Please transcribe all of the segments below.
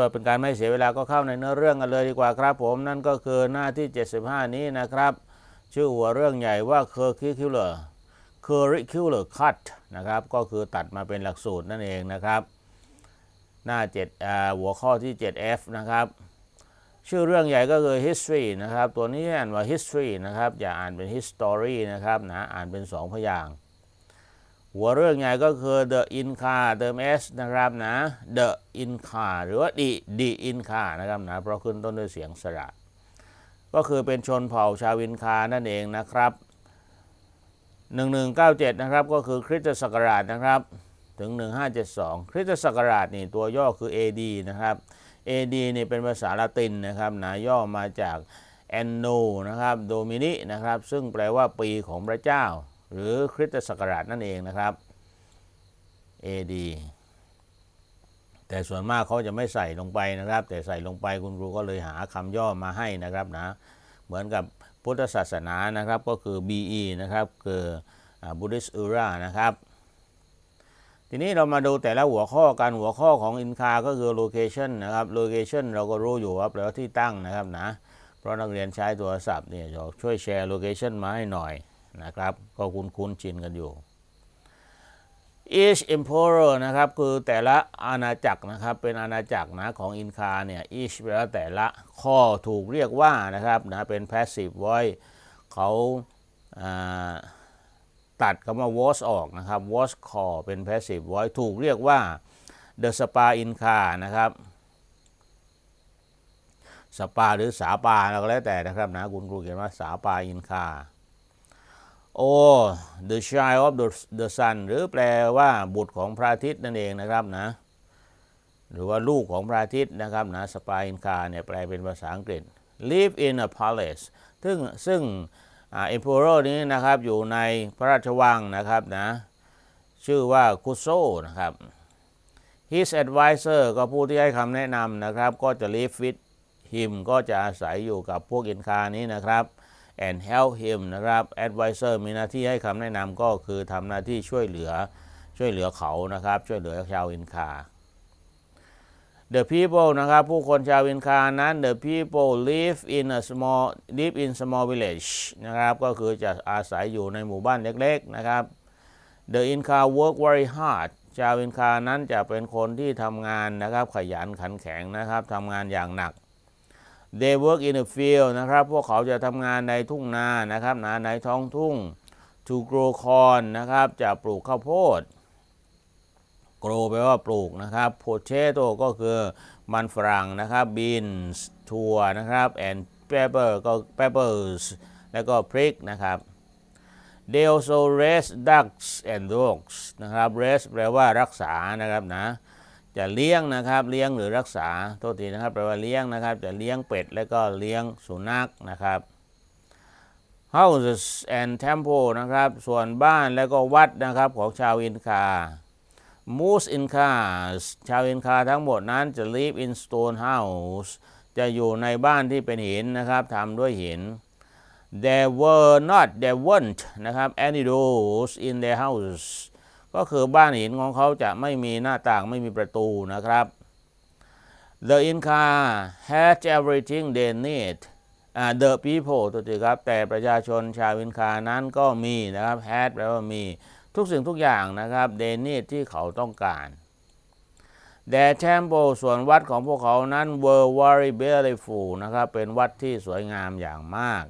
พื่อเป็นการไม่เสียเวลาก็เข้าในเนื้อเรื่องกันเลยดีกว่าครับ ผมนั่นก็คือหน้าที่ 75 นี้นะครับ ชื่อหัวเรื่องใหญ่ว่า curricular curricular cut นะครับก็คือตัดมาเป็นหลักสูตรนั่นเองนะครับ หน้า7หัวข้อที่ 7F นะครับ ชื่อเรื่องใหญ่ก็คือ history นะครับ ตัวนี้อ่านว่า history นะครับ อย่าอ่านเป็น history นะครับนะอ่านเป็นสองพยางค์ หัวเรื่องใหญ่ก็คือ the Inca เติม s นะครับนะ the Inca หรือว่า the the Inca นะครับนะ เพราะขึ้นต้นด้วยเสียงสระ ก็คือเป็นชนเผ่าชาวอินคานั่นเองนะครับ 1197 นะครับ ก็คือคริสตศักราชนะครับ ถึง 1572 คริสตศักราชนี่ตัวย่อคือ AD นะครับ AD นี่เป็นภาษาละตินนะครับนะย่อมาจาก Anno นะครับ Domini นะครับ ซึ่งแปลว่าปีของพระเจ้า หรือคริสตศักราชนั่นเองนะครับ AD แต่ส่วนมากเขาจะไม่ใส่ลงไปนะครับ แต่ใส่ลงไปคุณครูก็เลยหาคำย่อมาให้นะครับนะเหมือนกับพุทธศาสนานะครับก็คือ BE นะครับคือบุริสอุรานะครับทีนี้เรามาดูแต่ละหัวข้อการหัวข้อของอินคาก็คือ location นะครับ location เราก็รู้อยู่ว่าแปลว่าที่ตั้งนะครับนะ เพราะนักเรียนใช้โทรศัพท์เนี่ยช่วยแชร์ location มาให้หน่อย นะครับ ก็คุ้นคุ้นชินกันอยู่ each emperor นะครับ คือแต่ละอาณาจักรนะครับ เป็นอาณาจักรนะของอินคาเนี่ย each แปลว่าแต่ละข้อถูกเรียกว่านะครับนะเป็น passive voice เขาาตัดคำว่า was ออกนะครับ was call เป็น passive voice ถูกเรียกว่า the spa inca นะครับสปาหรือสาปาเราก็แล้วแต่นะครับนะคุณครูเขียนว่าสาปาอินคา โอ้ the child of the, the sun หรือแปลว่าบุตรของพระอาทิตย์นั่นเองนะครับนะ หรือว่าลูกของพระอาทิตย์นะครับนะสปาอินคาเนี่ยแปลเป็นภาษาอังกฤษ live in a palace ซึ่งซึ่งอ่า emperor นี้นะครับอยู่ในพระราชวังนะครับนะ ชื่อว่าคุโซนะครับ his advisor ก็ผู้ที่ให้คำแนะนำนะครับ ก็จะ live with him ก็จะอาศัยอยู่กับพวกอินคานี้นะครับ and help him นะครับ advisor มีหน้าที่ให้คำแนะนำก็คือทำหน้าที่ช่วยเหลือช่วยเหลือเขานะครับ ช่วยเหลือชาวอินคา The people นะครับ ผู้คนชาวอินคานั้น The people live in a small live in small village นะครับ ก็คือจะอาศัยอยู่ในหมู่บ้านเล็กๆนะครับ The Inca work very hard ชาวอินคานั้นจะเป็นคนที่ทำงานนะครับ ขยันขันแข็งนะครับทำงานอย่างหนัก They work in the field นะครับ พวกเขาจะทำงานในทุ่งนานะครับนะในท้องทุ่ง to grow corn นะครับ จะปลูกข้าวโพด grow แปลว่าปลูกนะครับ potato ก็คือมันฝรั่งนะครับ beans ถั่วนะครับ and pepper ก็ peppers แล้วก็พริกนะครับ They also raise ducks and dogs นะครับ raise แปลว่ารักษานะครับนะ จะเลี้ยงนะครับเลี้ยงหรือรักษาโทษทีนะครับแปลว่าเลี้ยงนะครับ จะเลี้ยงเป็ดแล้วก็เลี้ยงสุนัขนะครับ houses and temple นะครับ ส่วนบ้านแล้วก็วัดนะครับของชาวอินคา most incas ชาวอินคาทั้งหมดนั้นจะ live in stone house จะอยู่ในบ้านที่เป็นหินนะครับทำด้วยหิน there were not there weren't นะครับ any doors in their houses ก็คือบ้านหินของเขาจะไม่มีหน้าต่างไม่มีประตูนะครับ The Inca had everything they need อ่า the people ตัวทีครับ แต่ประชาชนชาวอินคานั้นก็มีนะครับ had แปลว่ามี ทุกสิ่งทุกอย่างนะครับ they need ที่เขาต้องการ Their temple ส่วนวัดของพวกเขานั้น were very beautiful นะครับ เป็นวัดที่สวยงามอย่างมาก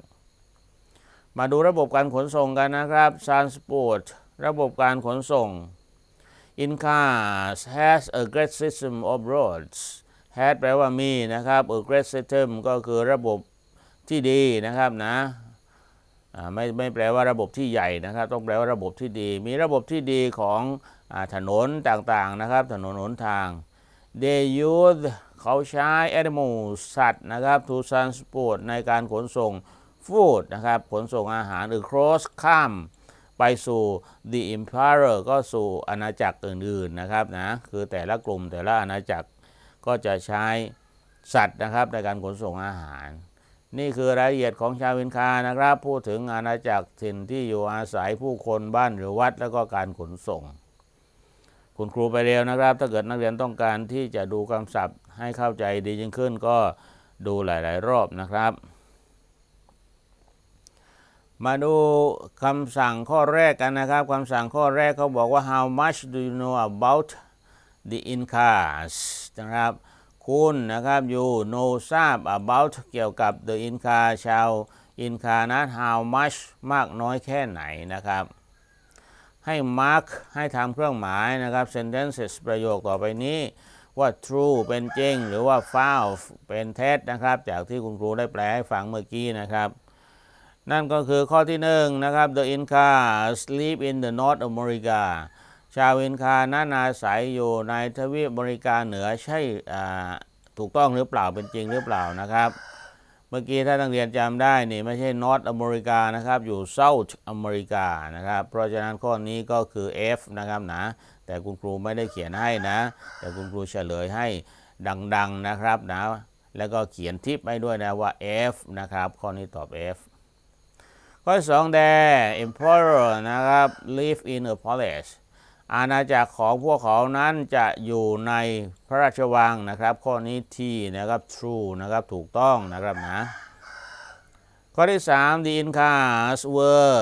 มาดูระบบการขนส่งกันนะครับ transport ระบบการขนส่ง Inca has a great system of roads has แปลว่ามีนะครับ a great system ก็คือระบบที่ดีนะครับนะไม่ไม่แปลว่าระบบที่ใหญ่นะครับ ต้องแปลว่าระบบที่ดี มีระบบที่ดีของอถนนต่างๆนะครับ ถนนหนทาง they use เขาใช้ animals สัตว์นะครับ to transport ในการขนส่ง food นะครับ ขนส่งอาหาร หรือ cross ข้าม ไปสู่ the empire ก็สู่อาณาจักรอื่นๆนะครับนะคือแต่ละกลุ่มแต่ละอาณาจักรก็จะใช้สัตว์นะครับในการขนส่งอาหาร นี่คือรายละเอียดของชาวอินคานะครับ พูดถึงอาณาจักรถิ่นที่อยู่อาศัยผู้คนบ้านหรือวัด แล้วก็การขนส่ง คุณครูไปเร็วนะครับ ถ้าเกิดนักเรียนต้องการที่จะดูคำศัพท์ให้เข้าใจดียิ่งขึ้นก็ดูหลาย ๆ รอบนะครับ มาดูคำสั่งข้อแรกกันนะครับคำสั่งข้อแรกเขาบอกว่า how much do you know about the Incas นะครับคุณนะครับ you know ทราบ about เกี่ยวกับ the Inca ชาวอินคานั้น how much มากน้อยแค่ไหนนะครับ ให้ mark ให้ทำเครื่องหมายนะครับ sentences ประโยคต่อไปนี้ว่า true เป็นจริง หรือว่า false เป็นเท็จนะครับ จากที่คุณครูได้แปลให้ฟังเมื่อกี้นะครับ นั่นก็คือข้อที่หนึ่งนะครับ the Incas live in the North America ชาวอินคานั้นอาศัยอยู่ในทวีปอเมริกาเหนือใช่ถูกต้องหรือเปล่าเป็นจริงหรือเปล่านะครับ เมื่อกี้ถ้านักเรียนจำได้นี่ไม่ใช่ North อเมริกานะครับ อยู่ South อเมริกานะครับ เพราะฉะนั้นข้อนี้ก็คือ F นะครับนะ แต่คุณครูไม่ได้เขียนให้นะ แต่คุณครูเฉลยให้ดังๆนะครับนะ แล้วก็เขียนทิปให้ด้วยนะว่า F นะครับ ข้อนี้ตอบ F ข้อสอง there emperor นะครับ live in a palace อาณาจักรของพวกเขานั้นจะอยู่ในพระราชวังนะครับ ข้อนี้ T นะครับ true นะครับถูกต้องนะครับนะข้อที่ 3 the Incas were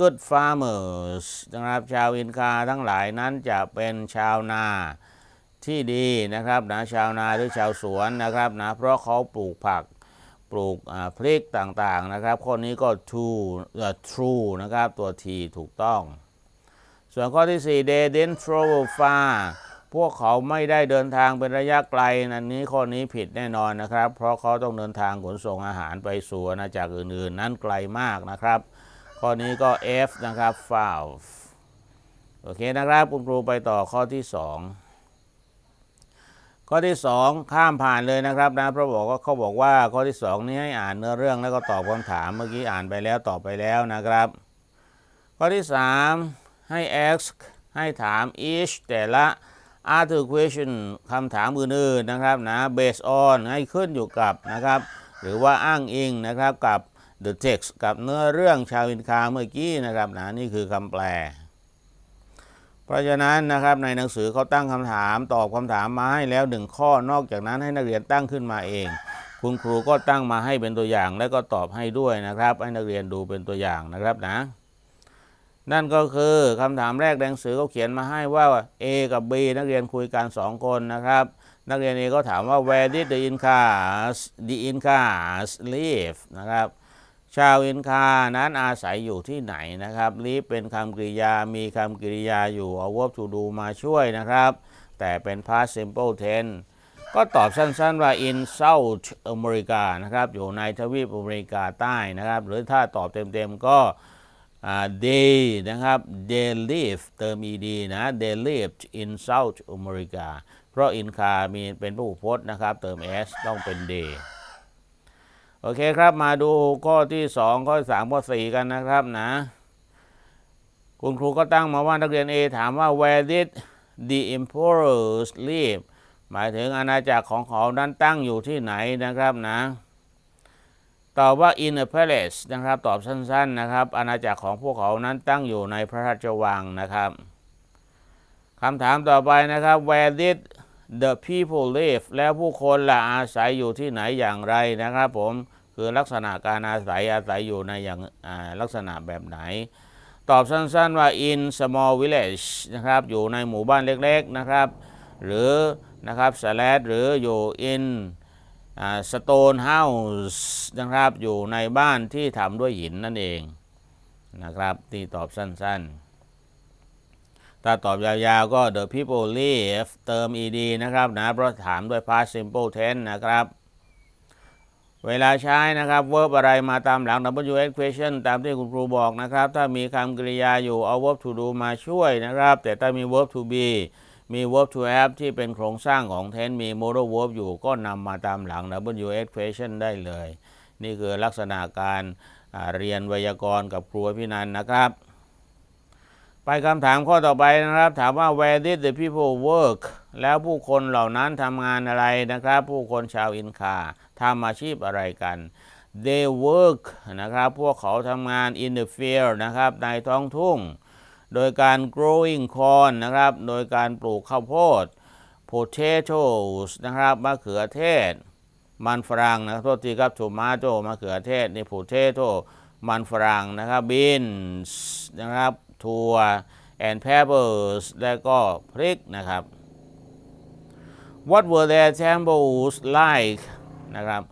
good farmers นะครับชาวอินคาทั้งหลายนั้นจะเป็นชาวนาที่ดีนะครับนะชาวนาหรือชาวสวนนะครับนะเพราะเขาปลูกผัก ปลูกพริกต่างๆนะครับ ข้อนี้ก็ true true นะครับ ตัว T ถูกต้อง ส่วนข้อที่ 4 they didn't travel far พวกเขาไม่ได้เดินทางเป็นระยะไกลนันนี้ข้อนี้ผิดแน่นอนนะครับ เพราะเขาต้องเดินทางขนส่งอาหารไปสู่อาณาจักรอื่นๆ นั้นไกลมากนะครับ ข้อนี้ก็ F นะครับ foul โอเคนะครับ คุณครูไปต่อข้อที่ 2 ข้อที่ 2 ข้ามผ่านเลยนะครับนะเพราะบอกว่าเขาบอกว่าข้อที่ 2 นี้ให้อ่านเนื้อเรื่องแล้วก็ตอบคำถามเมื่อกี้อ่านไปแล้วตอบไปแล้วนะครับ ข้อที่ 3 ให้ ask ให้ถาม each แต่ละ other question คำถามอื่นๆนะครับนะ based on ให้ขึ้นอยู่กับนะครับ หรือว่าอ้างอิงนะครับกับ the text กับเนื้อเรื่องชาวอินคาเมื่อกี้นะครับนะนี่คือคำแปล เพราะฉะนั้นนะครับในหนังสือเขาตั้งคำถามตอบคำถามมาให้แล้วหนึ่งข้อนอกจากนั้นให้นักเรียนตั้งขึ้นมาเอง คุณครูก็ตั้งมาให้เป็นตัวอย่าง แล้วก็ตอบให้ด้วยนะครับ ให้นักเรียนดูเป็นตัวอย่างนะครับนะ นั่นก็คือคำถามแรกหนังสือเขาเขียนมาให้ว่า A กับ B นักเรียนคุยกัน 2 คนนะครับ นักเรียน A ก็ถามว่า where did the Incas the Incas live นะครับ ชาวอินคานั้นอาศัยอยู่ที่ไหนนะครับ live เป็นคำกริยา มีคำกริยาอยู่เอา verb to do มาช่วยนะครับ แต่เป็น past simple tense ก็ตอบสั้นๆว่า in South America นะครับ อยู่ในทวีปอเมริกาใต้นะครับ หรือถ้าตอบเต็มๆก็ they นะครับ they live เติม ed นะ they lived in South America เพราะ in คามีเป็นผู้พจน์นะครับ เติม s ต้องเป็น they โอเคครับมาดูข้อที่ 2 ข้อ 3 ข้อ 4 กันนะครับนะ คุณครูก็ตั้งมาว่านักเรียน A ถามว่า where did the emperors live หมายถึงอาณาจักรของเขานั้นตั้งอยู่ที่ไหนนะครับนะ ตอบว่า in a palace นะครับ ตอบสั้นๆนะครับ อาณาจักรของพวกเขานั้นตั้งอยู่ในพระราชวังนะครับคำถามต่อไปนะครับ where did the people live แล้วผู้คนละอาศัยอยู่ที่ไหนอย่างไรนะครับ ผมคือลักษณะการอาศัยอาศัยอยู่ในอย่างลักษณะแบบไหน ตอบสั้นๆว่า in small village นะครับอยู่ในหมู่บ้านเล็กๆนะครับ หรือนะครับ slash หรืออยู่ in สโตนเฮาส์นะครับอยู่ในบ้านที่ทำด้วยหินนั่นเองนะครับที่ตอบสั้นๆ ถ้าตอบยาวๆก็ the people live เติม ed นะครับนะเพราะถามด้วย past simple tense นะครับ เวลาใช้นะครับ verb อะไรมาตามหลัง WH question ตามที่คุณครูบอกนะครับ ถ้ามีคำกริยาอยู่เอา verb to do มาช่วยนะครับ แต่ถ้ามี verb to be มี verb to have ที่เป็นโครงสร้างของ tense มี modal verb อยู่ก็นำมาตามหลัง WH question ได้เลย นี่คือลักษณะการเรียนไวยากรณ์กับครูพินันนะครับ ไปคำถามข้อต่อไปนะครับ ถามว่า where did the people work แล้วผู้คนเหล่านั้นทำงานอะไรนะครับ ผู้คนชาวอินคาทำอาชีพอะไรกัน they work นะครับ พวกเขาทำงาน in the field นะครับ ในท้องทุ่ง โดยการ growing corn นะครับ โดยการปลูกข้าวโพด potatoes นะครับ มะเขือเทศ มันฝรั่งนะครับโทษทีครับ tomato มะเขือเทศ นี่ potato มันฝรั่งนะครับ beans นะครับ ถั่ว and peppers และก็พริกนะครับ What were their temples like นะครับ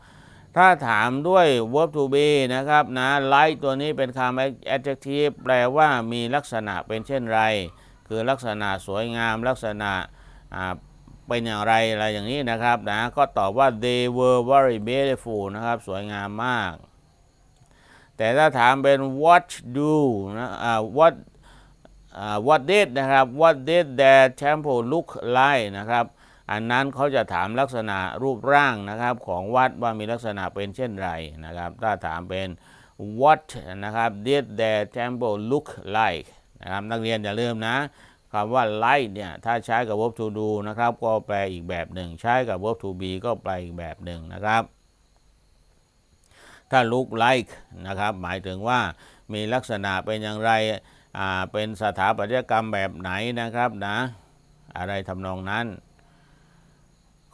ถ้าถามด้วย verb to be นะครับนะ like ตัวนี้เป็นคำ adjective แปลว่ามีลักษณะเป็นเช่นไร คือลักษณะสวยงามลักษณะเป็นอย่างไรอะไรอย่างนี้นะครับนะก็ตอบว่า they were very beautiful นะครับ สวยงามมาก แต่ถ้าถามเป็น what do นะ what what did นะครับ what did their temple look like นะครับ อันนั้นเขาจะถามลักษณะรูปร่างนะครับของวัดว่ามีลักษณะเป็นเช่นไรนะครับ ถ้าถามเป็น what นะครับ did their temple look like นะครับนักเรียนอย่าลืมนะคำว่า like เนี่ยถ้าใช้กับ verb to do นะครับ ก็แปลอีกแบบหนึ่ง ใช้กับ verb to be ก็แปลอีกแบบหนึ่งนะครับ ถ้า look like นะครับ หมายถึงว่ามีลักษณะเป็นอย่างไร เป็นสถาปัตยกรรมแบบไหนนะครับนะอะไรทำนองนั้น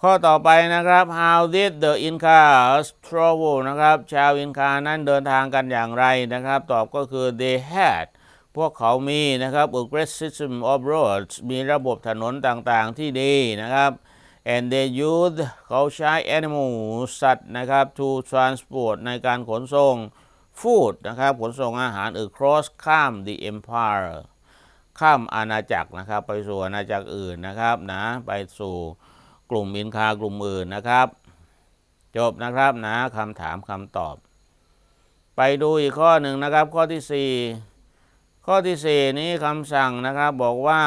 ข้อต่อไปนะครับ how did the Incas travel นะครับชาวอินคานั้นเดินทางกันอย่างไรนะครับ ตอบก็คือ they had พวกเขามีนะครับ a great system of roads มีระบบถนนต่างๆที่ดีนะครับ and they used เขาใช้ animals สัตว์นะครับ to transport ในการขนส่ง food นะครับขนส่งอาหาร across ข้าม the empire ข้ามอาณาจักรนะครับ ไปสู่อาณาจักรอื่นนะครับนะไปสู่กลุ่มอินคากลุ่มอื่นนะครับ จบนะครับนะคำถามคำตอบ ไปดูอีกข้อหนึ่งนะครับ ข้อที่ 4 ข้อที่ 4 นี้คำสั่งนะครับบอกว่า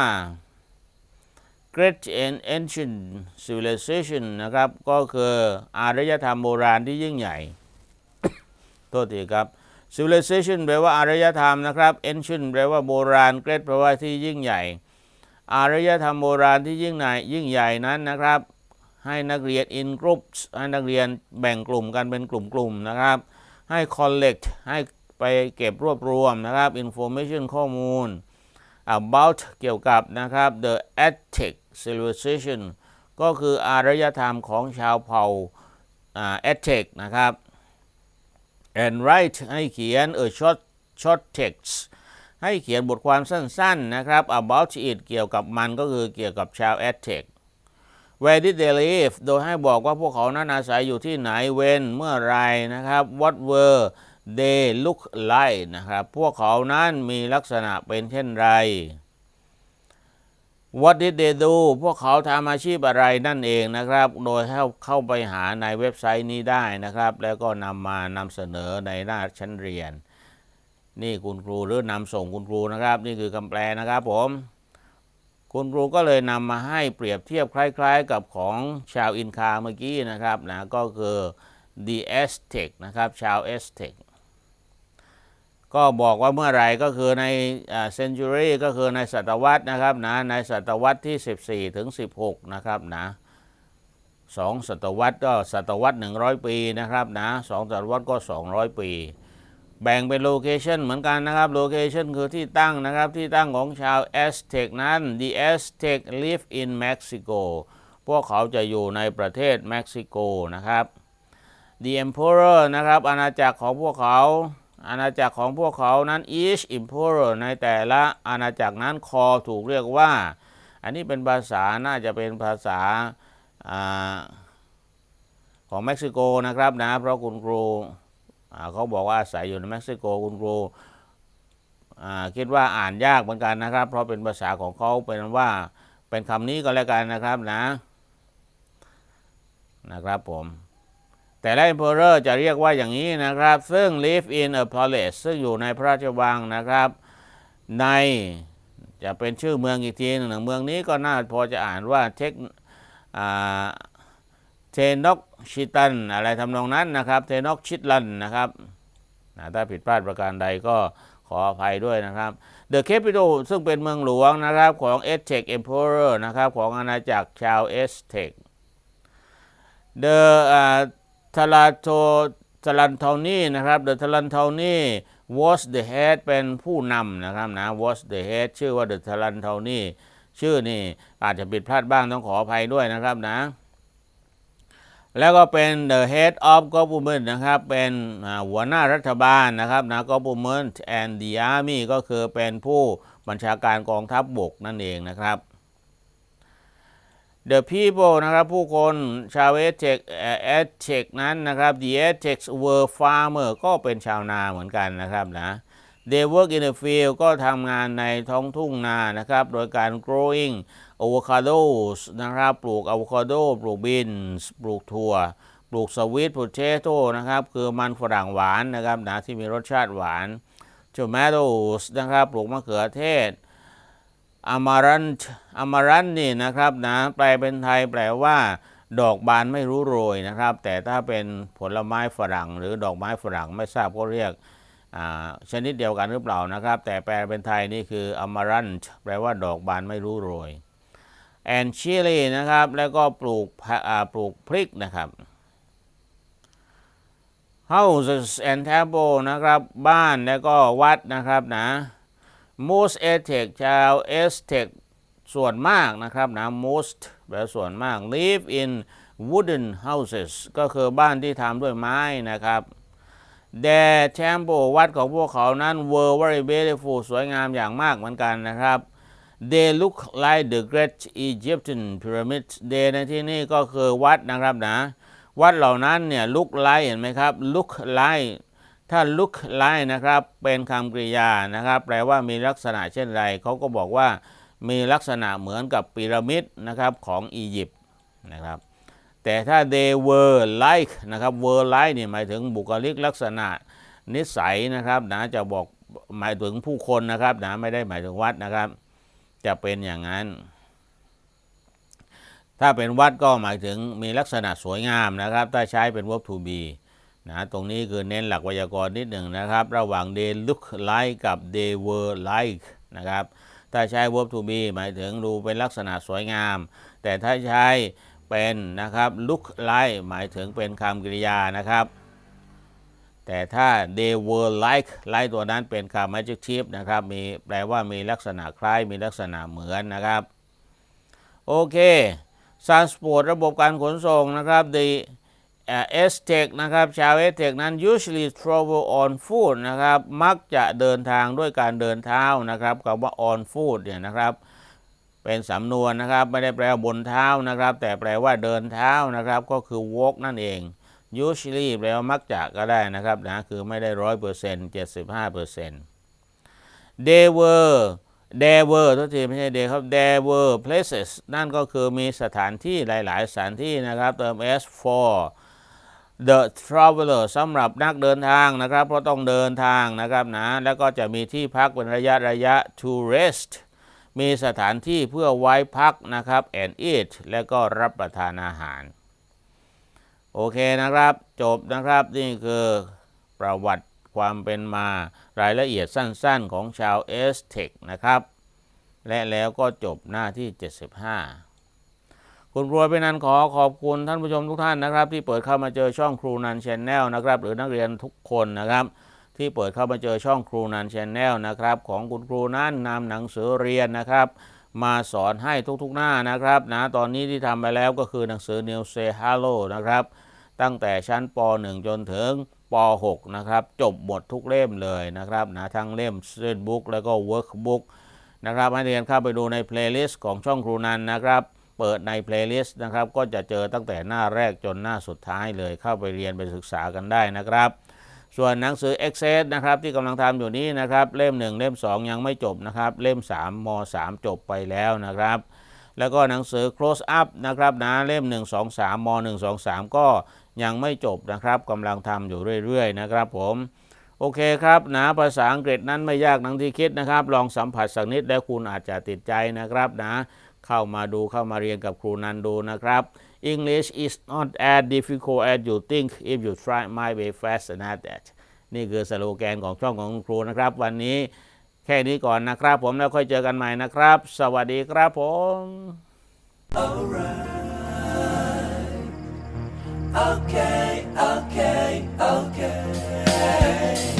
Great and Ancient Civilization นะครับ ก็คืออารยธรรมโบราณที่ยิ่งใหญ่ โทษทีครับ civilization แปลว่าอารยธรรมนะครับ ancient แปลว่าโบราณ great แปลว่าที่ยิ่งใหญ่ อารยธรรมโบราณที่ยิ่งใหญ่ยิ่งใหญ่นั้นนะครับ ให้นักเรียน in groups ให้นักเรียนแบ่งกลุ่มกันเป็นกลุ่มๆนะครับ ให้ collect ให้ไปเก็บรวบรวมนะครับ information ข้อมูล about เกี่ยวกับนะครับ the Aztec civilization ก็คืออารยธรรมของชาวเผ่าอ่า Aztec นะครับ and write ให้เขียน a short short text ให้เขียนบทความสั้นๆนะครับ about it เกี่ยวกับมันก็คือเกี่ยวกับชาว Aztec Where did they live โดยให้บอกว่าพวกเขานั้นอาศัยอยู่ที่ไหน when เมื่อไรนะครับ What were they look like นะครับ พวกเขานั้นมีลักษณะเป็นเช่นไร What did they do พวกเขาทำอาชีพอะไรนั่นเองนะครับ โดยเข้เข้าไปหาในเว็บไซต์นี้ได้นะครับ แล้วก็นำมานำเสนอในหน้าชั้นเรียน นี่คุณครูหรือนำส่งคุณครูนะครับ นี่คือคำแปลนะครับผม คุณครูก็เลยนำมาให้เปรียบเทียบคล้าย ๆ กับของชาวอินคาเมื่อกี้นะครับนะก็คือ the Aztec นะครับ ชาว Aztec ก็บอกว่าเมื่อไหรก็คือในเซนจูรี่ก็คือในศตวรรษนะครับนะในศตวรรษที่ 14 ถึง 16 นะครับนะสองศตวรรษก็ศตวรรษ 100 ปีนะครับนะสองศตวรรษก็ 200 ปี แบ่งเป็นโลเคชันเหมือนกันนะครับโลเคชันคือที่ตั้งนะครับที่ตั้งของชาวแอสเท็กนั้น the Aztec live in Mexico พวกเขาจะอยู่ในประเทศเม็กซิโกนะครับ the emperor นะครับอาณาจักรของพวกเขา อาณาจักรของพวกเขานั้น each emperor ในแต่ละอาณาจักรนั้นคอถูกเรียกว่า อันนี้เป็นภาษาน่าจะเป็นภาษาอของเม็กซิโกนะครับนะ เพราะคุณครูเขาบอกว่าอาศัยอยู่ในเม็กซิโกคุณครูคิดว่าอ่านยากเหมือนกันนะครับ เพราะเป็นภาษาของเขาเป็นว่าเป็นคำนี้ก็แล้วกันนะครับนะนะครับผม แต่ละ emperor จะเรียกว่าอย่างนี้นะครับ ซึ่ง live in a palace ซึ่งอยู่ในพระราชวังนะครับ ในจะเป็นชื่อเมืองอีกทีหนึ่งเมืองนี้ก็น่าพอจะอ่านว่าเทคเทนอกชิตันอะไรทำนองนั้นนะครับ เทนอกชิตลันนะครับถ้าผิดพลาดประการใดก็ขออภัยด้วยนะครับ The capital ซึ่งเป็นเมืองหลวงนะครับของ Aztec Emperor นะครับของอาณาจักรชาว Aztec The ทาราโททารันทอนี่นะครับ The ทารันทอนี่ was the head เป็นผู้นำนะครับนะ was the head ชื่อว่า the talent เทานี้ชื่อนี่อาจจะผิดพลาดบ้างต้องขออภัยด้วยนะครับนะ แล้วก็เป็น the head of government นะครับเป็นหัวหน้ารัฐบาลนะครับนะ government and the army ก็คือเป็นผู้บัญชาการกองทัพบบกนั่นเองนะครับ The people นะครับผู้คนชาวเอเทกเอเทกนั้นนะครับ The Aztecs were farmer ก็เป็นชาวนาเหมือนกันนะครับนะ They work in the field ก็ทำงานในท้องทุ่งนานะครับ โดยการ growing avocados นะครับ ปลูก avocado ปลูก beans ปลูกถั่ว ปลูก sweet potato นะครับ คือมันฝรั่งหวานนะครับนะที่มีรสชาติหวาน tomatoes นะครับ ปลูกมะเขือเทศ อามารันอามารันนี่นะครับนะแปลเป็นไทยแปลว่าดอกบานไม่รู้โรยนะครับ แต่ถ้าเป็นผลไม้ฝรั่ง หรือดอกไม้ฝรั่งไม่ทราบก็เรียกชนิดเดียวกันหรือเปล่านะครับ แต่แปลเป็นไทยนี่คืออามารันแปลว่าดอกบานไม่รู้โรย and chili นะครับ แล้วก็ปลูกปลูกพริกนะครับ houses and temple นะครับ บ้านแล้วก็วัดนะครับนะ most a t e c ชาวเอสเท c ส่วนมากนะครับนะ most แปลส่วนมาก live in wooden houses ก็คือบ้านที่ทำด้วยไม้นะครับ The temple วัดของพวกเขานั้น were very beautiful สวยงามอย่างมากเหมือนกันนะครับ they look like the great Egyptian pyramid they ในที่นี่ก็คือวัดนะครับนะ วัดเหล่านั้นเนี่ย look like เห็นไหมครับ look like ถ้า look like นะครับ เป็นคำกริยานะครับ แปลว่ามีลักษณะเช่นไรเขาก็บอกว่ามีลักษณะเหมือนกับพีระมิดนะครับของอียิปต์นะครับแต่ถ้า they were like นะครับ were like นี่หมายถึงบุคลิกลักษณะนิสัยนะครับนะจะบอกหมายถึงผู้คนนะครับนะไม่ได้หมายถึงวัดนะครับ จะเป็นอย่างนั้น ถ้าเป็นวัดก็หมายถึงมีลักษณะสวยงามนะครับ ถ้าใช้เป็น verb to be นะตรงนี้คือเน้นหลักไวยากรณ์นิดหนึ่งนะครับ ระหว่าง they look like กับ they were like นะครับ ถ้าใช้ verb to be หมายถึงดูเป็นลักษณะสวยงาม แต่ถ้าใช้เป็นนะครับ look like หมายถึงเป็นคำกริยานะครับ แต่ถ้า they were like like ตัวนั้นเป็นคำ adjective นะครับ มีแปลว่ามีลักษณะคล้าย มีลักษณะเหมือนนะครับ โอเค transport ระบบการขนส่งนะครับ the เอสเทกนะครับ ชาวเอสเทกนั้น usually travel on foot นะครับ มักจะเดินทางด้วยการเดินเท้านะครับคำว่า on foot เนี่ยนะครับ เป็นสำนวนนะครับ ไม่ได้แปลว่าบนเท้านะครับ แต่แปลว่าเดินเท้านะครับ ก็คือ walk นั่นเอง usually แปลว่ามักจะก็ได้นะครับนะ คือไม่ได้ร้อยเปอร์เซ็นต์เจ็ดสิบห้าเปอร์เซ็นต์ they were there were ทุกทีไม่ใช่ they ครับ there were places นั่นก็คือมีสถานที่หลาย ๆ สถานที่นะครับ เติม s for the traveler สำหรับนักเดินทางนะครับ เพราะต้องเดินทางนะครับนะ แล้วก็จะมีที่พักเป็นระยะระยะ to rest มีสถานที่เพื่อไว้พักนะครับ and eat แล้วก็รับประทานอาหาร โอเคนะครับ จบนะครับนี่คือประวัติความเป็นมารายละเอียดสั้นๆของชาวเอสเทคนะครับ และแล้วก็จบหน้าที่ 75 คุณครูเป็นนันขอขอบคุณท่านผู้ชมทุกท่านนะครับ ที่เปิดเข้ามาเจอช่องครูนันชแนลนะครับ หรือนักเรียนทุกคนนะครับ ที่เปิดเข้ามาเจอช่องครูนันชแนลนะครับ ของคุณครูนั้นนำหนังสือเรียนนะครับ มาสอนให้ทุกๆหน้านะครับนะตอนนี้ที่ทำไปแล้วก็คือหนังสือ New Say Hello นะครับ ตั้งแต่ชั้นป .1 จนถึงป .6 นะครับ จบหมดทุกเล่มเลยนะครับนะทั้งเล่ม Student Book แล้วก็ Workbook นะครับให้เรียนเข้าไปดูในเพลย์ลิสต์ของช่องครูนันนะครับ เปิดในเพลย์ลิสต์นะครับ ก็จะเจอตั้งแต่หน้าแรกจนหน้าสุดท้ายเลยเข้าไปเรียนไปศึกษากันได้นะครับ ส่วนหนังสือ Access นะครับที่กำลังทำอยู่นี้นะครับ เล่ม 1 เล่ม 2 ยังไม่จบนะครับ เล่ม 3ม3 จบไปแล้วนะครับ แล้วก็หนังสือ close up นะครับนะเล่ม 1 2 3ม1 2 3 ก็ยังไม่จบนะครับกำลังทำอยู่เรื่อยๆ นะครับผมโอเคครับนะภาษาอังกฤษนั้นไม่ยากนังที่คิดนะครับ ลองสัมผัสสักนิดแล้วคุณอาจจะติดใจนะครับนะ เข้ามาดูเข้ามาเรียนกับครูนันดูนะครับ English is not as difficult as you think if you try my way fast and at that นี่คือสโลแกนของช่องของครูนะครับ วันนี้แค่นี้ก่อนนะครับ ผมแล้วค่อยเจอกันใหม่นะครับ สวัสดีครับผม Okay, okay, okay.